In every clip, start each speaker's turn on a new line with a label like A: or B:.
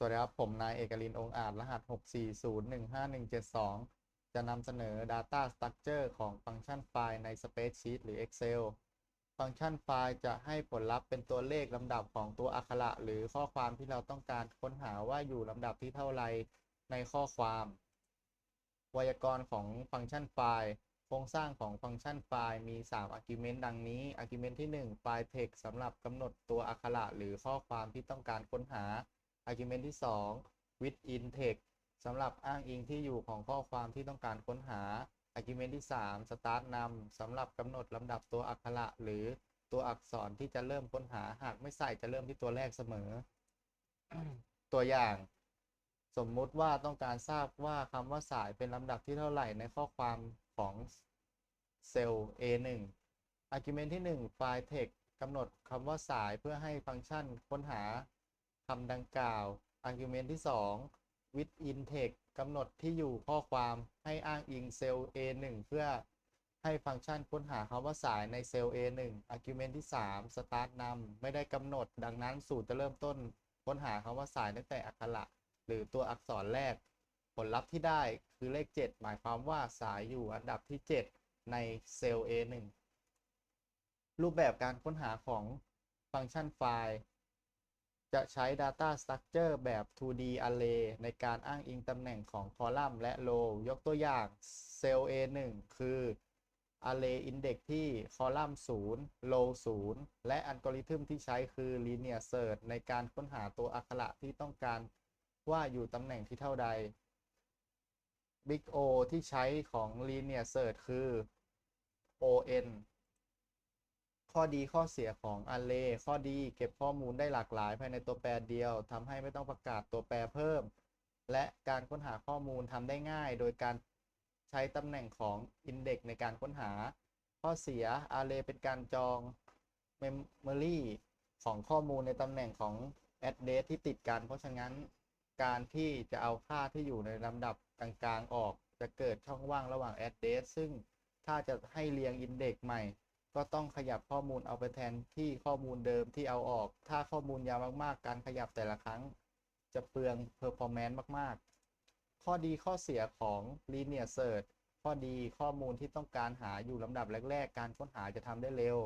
A: สวัสดีครับ ผมนายเอกลินองอาจ รหัส 640151172 จะนำเสนอ Data Structure ของฟังก์ชันไฟล์ใน Spreadsheet หรือ Excel ฟังก์ชันไฟล์จะให้ผลลัพธ์เป็นตัวเลขลำดับของตัวอักขระ หรือข้อความที่เราต้องการค้นหาว่าอยู่ลำดับที่เท่าไรในข้อความ ไวยากรณ์ของฟังก์ชันไฟล์โครงสร้างของฟังก์ชันไฟล์มี 3 argument ดังนี้ argument ที่ 1 ไฟล์ text สำหรับกำหนดตัวอักขระหรือข้อความที่ต้องการค้นหา argument ที่ 2 within text สำหรับอ้างอิงที่อยู่ของข้อความที่ต้องการค้นหา argument ที่ 3 start นำสำหรับกำหนดลำดับตัวอักขระหรือตัวอักษรที่จะเริ่มค้นหาหากไม่ใส่จะเริ่มที่ตัวแรกเสมอ ตัวอย่าง สมมุติว่าต้องการทราบว่าคำว่าสายเป็นลำดับที่เท่าไหร่ในข้อความของเซลล์ A1 argument ที่1ไฟล์ text กำหนดคำว่าสายเพื่อให้ฟังก์ชันค้นหา คำดังกล่าว argument ที่ 2 within text กำหนดที่อยู่ข้อความให้อ้างอิงเซลล์ A1 เพื่อให้ฟังก์ชันค้นหาคำว่าสายในเซลล์ A1 argument ที่ 3 start นำไม่ได้กำหนด ดังนั้นสูตรจะเริ่มต้น ค้นหาคำว่าสายตั้งแต่อักขระหรือตัวอักษรแรก ผลลัพธ์ที่ได้คือเลข 7 หมายความว่าสายอยู่อันดับที่ 7 ในเซลล์ A1 รูปแบบการค้นหาของฟังก์ชันไฟล์ จะใช้ Data Structure แบบ 2D Array ในการอ้างอิงตำแหน่งของคอลัมน์และ row ยกตัวอย่างเซลล์ A1 คือ Array Index ที่คอลัมน์ 0 row 0 และอัลกอริทึมที่ใช้คือ Linear Search ในการค้นหาตัวอักขระที่ต้องการว่าอยู่ตำแหน่งที่เท่าใด Big O ที่ใช้ของ Linear Search คือ ON ข้อดีข้อเสียของ Array ข้อดีเก็บข้อมูลได้หลากหลายภายในตัวแปรเดียวทำให้ไม่ต้องประกาศตัวแปรเพิ่ม และการค้นหาข้อมูลทำได้ง่าย โดยการใช้ตำแหน่งของ Index ในการค้นหา ข้อเสีย Array เป็นการจอง Memory ของข้อมูลในตำแหน่งของ address ที่ติดกัน เพราะฉะนั้นการที่จะเอาค่าที่อยู่ในลำดับกลางๆออก จะเกิดช่องว่างระหว่าง address ซึ่งถ้าจะให้เรียง Index ใหม่ ก็ต้องขยับข้อมูลเอาไปแทนที่ข้อมูลเดิมที่เอาออก ถ้าข้อมูลยาวมากๆ การขยับแต่ละครั้ง จะเปลือง performance มากๆ ข้อดีข้อเสียของ linear search ข้อดีข้อมูลที่ต้องการหาอยู่ลำดับแรก ๆ การค้นหาจะทำได้เร็ว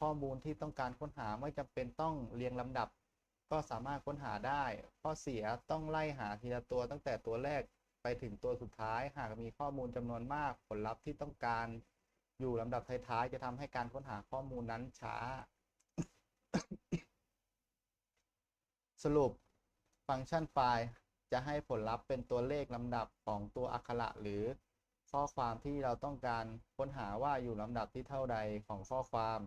A: ข้อมูลที่ต้องการค้นหาไม่จำเป็นต้องเรียงลำดับ ก็สามารถค้นหาได้ ข้อเสียต้องไล่หาทีละตัวตั้งแต่ตัวแรกไปถึงตัวสุดท้าย หากมีข้อมูลจำนวนมากผลลัพธ์ที่ต้องการ อยู่ลำดับท้ายๆ จะทำให้การค้นหาข้อมูลนั้นช้า สรุปฟังก์ชันไฟล์จะให้ผลลัพธ์เป็นตัวเลขลำดับของตัวอักขระหรือข้อความที่เราต้องการค้นหาว่าอยู่ลำดับที่เท่าใดของข้อความ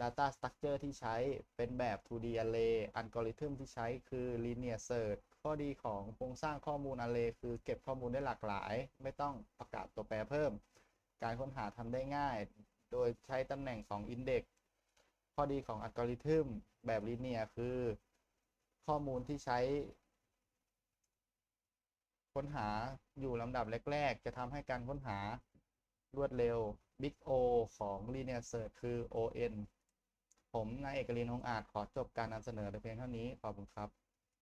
A: Data Structure ที่ใช้เป็นแบบ 2D Array อัลกอริทึมที่ใช้คือ Linear Search ข้อดีของโครงสร้างข้อมูล Array คือเก็บข้อมูลได้หลากหลาย ไม่ต้องประกาศตัวแปรเพิ่ม การค้นหาทำได้ง่าย โดยใช้ตำแหน่งของ Index ข้อดีของอัลกอริทึมแบบ Linear คือ ข้อมูลที่ใช้ ค้นหาอยู่ลำดับแรก ๆ จะทำให้การค้นหารวดเร็ว Big O ของ Linear Search คือ ON ผมนายเอกลินหงอาจขอจบการนำเสนอแต่เพียงเท่านี้ ขอบคุณครับ